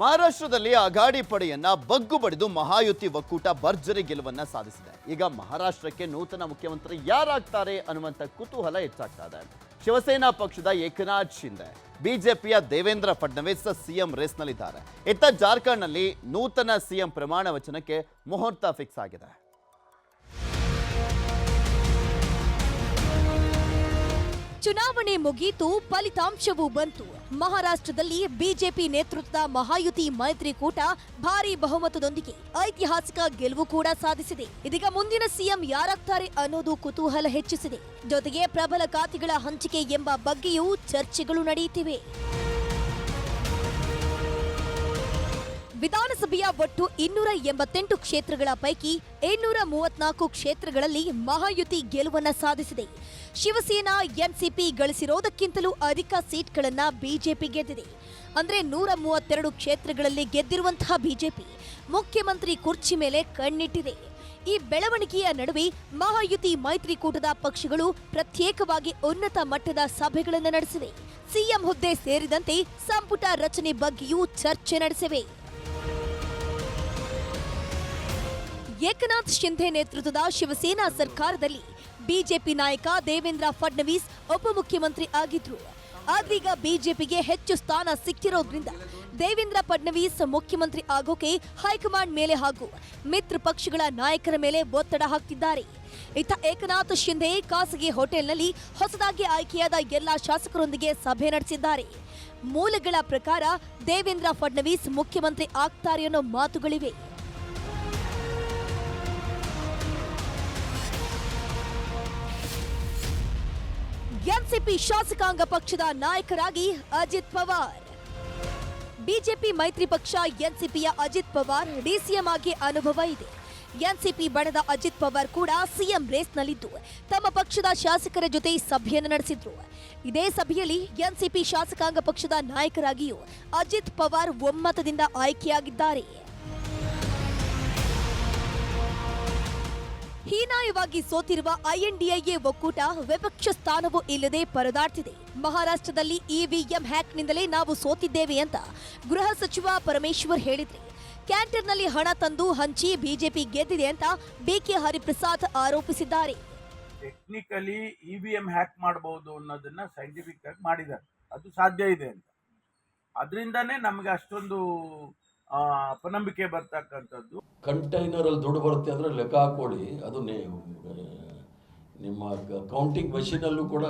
ಮಹಾರಾಷ್ಟ್ರದಲ್ಲಿ ಅಗಾಡಿ ಪಡೆಯನ್ನ ಬಗ್ಗು ಬಡಿದು ಮಹಾಯುತಿ ಒಕ್ಕೂಟ ಭರ್ಜರಿ ಗೆಲುವನ್ನ ಸಾಧಿಸಿದೆ. ಈಗ ಮಹಾರಾಷ್ಟ್ರಕ್ಕೆ ನೂತನ ಮುಖ್ಯಮಂತ್ರಿ ಯಾರಾಗ್ತಾರೆ ಅನ್ನುವಂಥ ಕುತೂಹಲ ಹೆಚ್ಚಾಗ್ತಾ ಇದೆ. ಶಿವಸೇನಾ ಪಕ್ಷದ ಏಕನಾಥ್ ಶಿಂದೆ, ಬಿಜೆಪಿಯ ದೇವೇಂದ್ರ ಫಡ್ನವೀಸ್ ಸಿಎಂ ರೇಸ್ನಲ್ಲಿದ್ದಾರೆ. ಇತ್ತ ಜಾರ್ಖಂಡ್ನಲ್ಲಿ ನೂತನ ಸಿಎಂ ಪ್ರಮಾಣ ವಚನಕ್ಕೆ ಮುಹೂರ್ತ ಫಿಕ್ಸ್ ಆಗಿದೆ. ಚುನಾವಣೆ ಮುಗಿಯಿತು ಫಲಿತಾಂಶವೂ ಬಂತು. ಮಹಾರಾಷ್ಟ್ರದಲ್ಲಿ ಬಿಜೆಪಿ ನೇತೃತ್ವದ ಮಹಾಯುತಿ ಮೈತ್ರಿಕೂಟ ಭಾರಿ ಬಹುಮತದೊಂದಿಗೆ ಐತಿಹಾಸಿಕ ಗೆಲುವು ಕೂಡ ಸಾಧಿಸಿದೆ. ಇದೀಗ ಮುಂದಿನ ಸಿಎಂ ಯಾರಾಗ್ತಾರೆ ಅನ್ನೋದು ಕುತೂಹಲ ಹೆಚ್ಚಿಸಿದೆ. ಜೊತೆಗೆ ಪ್ರಬಲ ಖಾತೆಗಳ ಹಂಚಿಕೆ ಎಂಬ ಬಗ್ಗೆಯೂ ಚರ್ಚೆಗಳು ನಡೆಯುತ್ತಿವೆ. ವಿಧಾನಸಭೆಯ ಒಟ್ಟು ಇನ್ನೂರ ಎಂಬತ್ತೆಂಟು ಕ್ಷೇತ್ರಗಳ ಪೈಕಿ ಇನ್ನೂರ ಮೂವತ್ನಾಲ್ಕು ಕ್ಷೇತ್ರಗಳಲ್ಲಿ ಮಹಾಯುತಿ ಗೆಲುವನ್ನ ಸಾಧಿಸಿದೆ. ಶಿವಸೇನಾ ಎನ್ಸಿಪಿ ಗಳಿಸಿರೋದಕ್ಕಿಂತಲೂ ಅಧಿಕ ಸೀಟ್ಗಳನ್ನ ಬಿಜೆಪಿ ಗೆದ್ದಿದೆ. ಅಂದರೆ ನೂರ ಮೂವತ್ತೆರಡು ಕ್ಷೇತ್ರಗಳಲ್ಲಿ ಗೆದ್ದಿರುವಂತಹ ಬಿಜೆಪಿ ಮುಖ್ಯಮಂತ್ರಿ ಕುರ್ಚಿ ಮೇಲೆ ಕಣ್ಣಿಟ್ಟಿದೆ. ಈ ಬೆಳವಣಿಗೆಯ ನಡುವೆ ಮಹಾಯುತಿ ಮೈತ್ರಿಕೂಟದ ಪಕ್ಷಗಳು ಪ್ರತ್ಯೇಕವಾಗಿ ಉನ್ನತ ಮಟ್ಟದ ಸಭೆಗಳನ್ನು ನಡೆಸಿವೆ. ಸಿಎಂ ಹುದ್ದೆ ಸೇರಿದಂತೆ ಸಂಪುಟ ರಚನೆ ಬಗ್ಗೆಯೂ ಚರ್ಚೆ ನಡೆಸಿವೆ. ಏಕನಾಥ್ ಶಿಂಧೆ ನೇತೃತ್ವದ ಶಿವಸೇನಾ ಸರ್ಕಾರದಲ್ಲಿ ಬಿಜೆಪಿ ನಾಯಕ ದೇವೇಂದ್ರ ಫಡ್ನವೀಸ್ ಉಪಮುಖ್ಯಮಂತ್ರಿ ಆಗಿದ್ರು. ಆದ್ರೀಗ ಬಿಜೆಪಿಗೆ ಹೆಚ್ಚು ಸ್ಥಾನ ಸಿಕ್ಕಿರೋದ್ರಿಂದ ದೇವೇಂದ್ರ ಫಡ್ನವೀಸ್ ಮುಖ್ಯಮಂತ್ರಿ ಆಗೋಕೆ ಹೈಕಮಾಂಡ್ ಮೇಲೆ ಹಾಗೂ ಮಿತ್ರ ಪಕ್ಷಗಳ ನಾಯಕರ ಮೇಲೆ ಒತ್ತಡ ಹಾಕ್ತಿದ್ದಾರೆ. ಇತ್ತ ಏಕನಾಥ್ ಶಿಂಧೆ ಖಾಸಗಿ ಹೋಟೆಲ್ನಲ್ಲಿ ಹೊಸದಾಗಿ ಆಯ್ಕೆಯಾದ ಎಲ್ಲ ಶಾಸಕರೊಂದಿಗೆ ಸಭೆ ನಡೆಸಿದ್ದಾರೆ. ಮೂಲಗಳ ಪ್ರಕಾರ ದೇವೇಂದ್ರ ಫಡ್ನವೀಸ್ ಮುಖ್ಯಮಂತ್ರಿ ಆಗ್ತಾರೆ ಅನ್ನೋ ಮಾತುಗಳಿವೆ. ಎನ್ಸಿಪಿ ಶಾಸಕಾಂಗ ಪಕ್ಷದ ನಾಯಕರಾಗಿ ಅಜಿತ್ ಪವಾರ್. ಬಿಜೆಪಿ ಮೈತ್ರಿ ಪಕ್ಷ ಎನ್ಸಿಪಿಯ ಅಜಿತ್ ಪವಾರ್ ಡಿಸಿಎಂ ಆಗಿ ಅನುಭವ ಇದೆ. ಎನ್ಸಿಪಿ ಬಣದ ಅಜಿತ್ ಪವಾರ್ ಕೂಡ ಸಿಎಂ ರೇಸ್ನಲ್ಲಿದ್ದು, ತಮ್ಮ ಪಕ್ಷದ ಶಾಸಕರ ಜೊತೆ ಸಭೆಯನ್ನು ನಡೆಸಿದ್ರು. ಇದೇ ಸಭೆಯಲ್ಲಿ ಎನ್ಸಿಪಿ ಶಾಸಕಾಂಗ ಪಕ್ಷದ ನಾಯಕರಾಗಿಯೂ ಅಜಿತ್ ಪವಾರ್ ಒಮ್ಮತದಿಂದ ಆಯ್ಕೆಯಾಗಿದ್ದಾರೆ. ಹೀನಾಯವಾಗಿ ಸೋತಿರುವ ಐಎನ್ಡಿಎ ಒಕ್ಕೂಟ ವಿಪಕ್ಷ ಸ್ಥಾನವೂ ಇಲ್ಲದೆ ಪರದಾಡ್ತಿದೆ. ಮಹಾರಾಷ್ಟ್ರದಲ್ಲಿ ಇವಿಎಂ ಹ್ಯಾಕ್ನಿಂದಲೇ ನಾವು ಸೋತಿದ್ದೇವೆ ಅಂತ ಗೃಹ ಸಚಿವ ಪರಮೇಶ್ವರ್ ಹೇಳಿದ್ರೆ. ಕ್ಯಾಂಟರ್ನಲ್ಲಿ ಹಣ ತಂದು ಹಂಚಿ ಬಿಜೆಪಿ ಗೆದ್ದಿದೆ ಅಂತ ಬಿಕೆ ಹರಿಪ್ರಸಾದ್ ಆರೋಪಿಸಿದ್ದಾರೆ. Technically E V M hack ಮಾಡಬಹುದು ಅನ್ನೋದನ್ನ ಸೈಂಟಿಫಿಕ್ ಆಗಿ ಮಾಡಿದ್ದಾರೆ. ಅದು ಸಾಧ್ಯ ಇದೆ ಅಂತ. ಅದರಿಂದನೇ ನಮಗೆ ಅಷ್ಟೊಂದು ಅಪನಂಬಿಕೆ ಬರ್ತಕ್ಕಂಥದ್ದು. ಕಂಟೈನರಲ್ಲಿ ದುಡ್ಡು ಬರುತ್ತೆ ಅಂದರೆ ಲೆಕ್ಕ ಹಾಕೊಳ್ಳಿ. ಅದು ನಿಮ್ಮ ಕೌಂಟಿಂಗ್ ಮಷೀನಲ್ಲೂ ಕೂಡ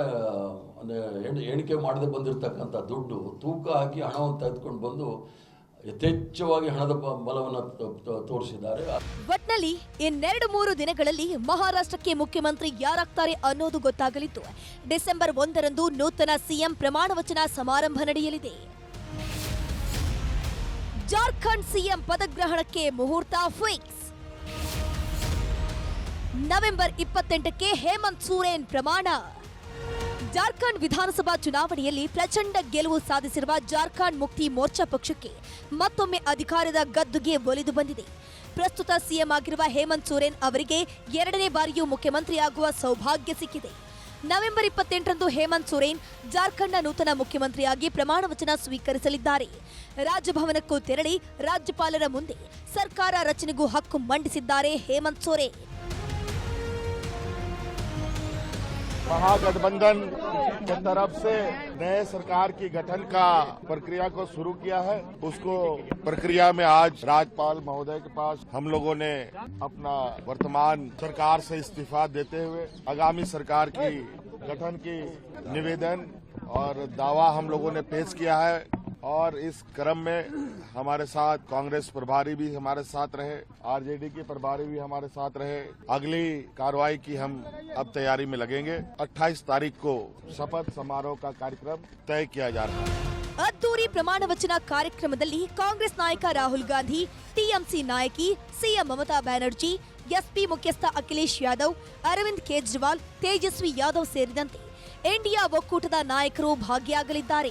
ಅಂದರೆ ಎಣಿಕೆ ಮಾಡದೆ ಬಂದಿರತಕ್ಕಂಥ ದುಡ್ಡು ತೂಕ ಹಾಕಿ ಹಣವನ್ನು ತೆಗೆದುಕೊಂಡು ಬಂದು ಯಥೇಚ್ಛವಾಗಿ ಹಣದ ಬಲವನ್ನು ತೋರಿಸಿದ್ದಾರೆ. ಒಟ್ನಲ್ಲಿ ಇನ್ನೆರಡು ಮೂರು ದಿನಗಳಲ್ಲಿ ಮಹಾರಾಷ್ಟ್ರಕ್ಕೆ ಮುಖ್ಯಮಂತ್ರಿ ಯಾರಾಗ್ತಾರೆ ಅನ್ನೋದು ಗೊತ್ತಾಗಲಿದ್ದು ಡಿಸೆಂಬರ್ ಒಂದರಂದು ನೂತನ ಸಿಎಂ ಪ್ರಮಾಣ ವಚನ ಸಮಾರಂಭ ನಡೆಯಲಿದೆ. ಜಾರ್ಖಂಡ್ ಸಿಎಂ ಪದಗ್ರಹಣಕ್ಕೆ ಮುಹೂರ್ತ ಫಿಕ್ಸ್. ನವೆಂಬರ್ ಇಪ್ಪತ್ತೆಂಟಕ್ಕೆ ಹೇಮಂತ್ ಸೂರೇನ್ ಪ್ರಮಾಣ. ಜಾರ್ಖಂಡ್ ವಿಧಾನಸಭಾ ಚುನಾವಣೆಯಲ್ಲಿ ಪ್ರಚಂಡ ಗೆಲುವು ಸಾಧಿಸಿರುವ ಜಾರ್ಖಂಡ್ ಮುಕ್ತಿ ಮೋರ್ಚಾ ಪಕ್ಷಕ್ಕೆ ಮತ್ತೊಮ್ಮೆ ಅಧಿಕಾರದ ಗದ್ದುಗೆ ಒಲಿದು ಬಂದಿದೆ. ಪ್ರಸ್ತುತ ಸಿಎಂ ಆಗಿರುವ ಹೇಮಂತ್ ಸೂರೇನ್ ಅವರಿಗೆ ಎರಡನೇ ಬಾರಿಯೂ ಮುಖ್ಯಮಂತ್ರಿಯಾಗುವ ಸೌಭಾಗ್ಯ ಸಿಕ್ಕಿದೆ. ನವೆಂಬರ್ ಇಪ್ಪತ್ತೆಂಟರಂದು ಹೇಮಂತ್ ಸೊರೇನ್ ಜಾರ್ಖಂಡ್ನ ನೂತನ ಮುಖ್ಯಮಂತ್ರಿಯಾಗಿ ಪ್ರಮಾಣ ವಚನ ಸ್ವೀಕರಿಸಲಿದ್ದಾರೆ. ರಾಜಭವನಕ್ಕೂ ತೆರಳಿ ರಾಜ್ಯಪಾಲರ ಮುಂದೆ ಸರ್ಕಾರ ರಚನೆಗೂ ಹಕ್ಕು ಮಂಡಿಸಿದ್ದಾರೆ ಹೇಮಂತ್ ಸೊರೇನ್. महागठबंधन के तरफ़ से नए सरकार की गठन का प्रक्रिया को शुरू किया है। उसको प्रक्रिया में आज राज्यपाल महोदय के पास हम लोगों ने अपना वर्तमान सरकार से इस्तीफा देते हुए आगामी सरकार की गठन की निवेदन और दावा हम लोगों ने पेश किया है। और इस क्रम में हमारे साथ कांग्रेस प्रभारी भी हमारे साथ रहे आरजेडी के प्रभारी भी हमारे साथ रहे अगली कार्रवाई की हम अब तैयारी में लगेंगे 28 तारीख को शपथ समारोह का कार्यक्रम तय किया जा रहा है ಅದ್ದೂರಿ ಪ್ರಮಾಣ ವಚನ ಕಾರ್ಯಕ್ರಮದಲ್ಲಿ ಕಾಂಗ್ರೆಸ್ ನಾಯಕ ರಾಹುಲ್ ಗಾಂಧಿ ಟಿಎಂಸಿ ನಾಯಕಿ ಸಿಎಂ ಮಮತಾ ಬ್ಯಾನರ್ಜಿ ಎಸ್ಪಿ ಮುಖ್ಯಸ್ಥ ಅಖಿಲೇಶ್ ಯಾದವ್ ಅರವಿಂದ್ ಕೇಜ್ರಿವಾಲ್ ತೇಜಸ್ವಿ ಯಾದವ್ ಸೇರಿದಂತೆ ಇಂಡಿಯಾ ಒಕ್ಕೂಟದ ನಾಯಕರು ಭಾಗಿಯಾಗಲಿದ್ದಾರೆ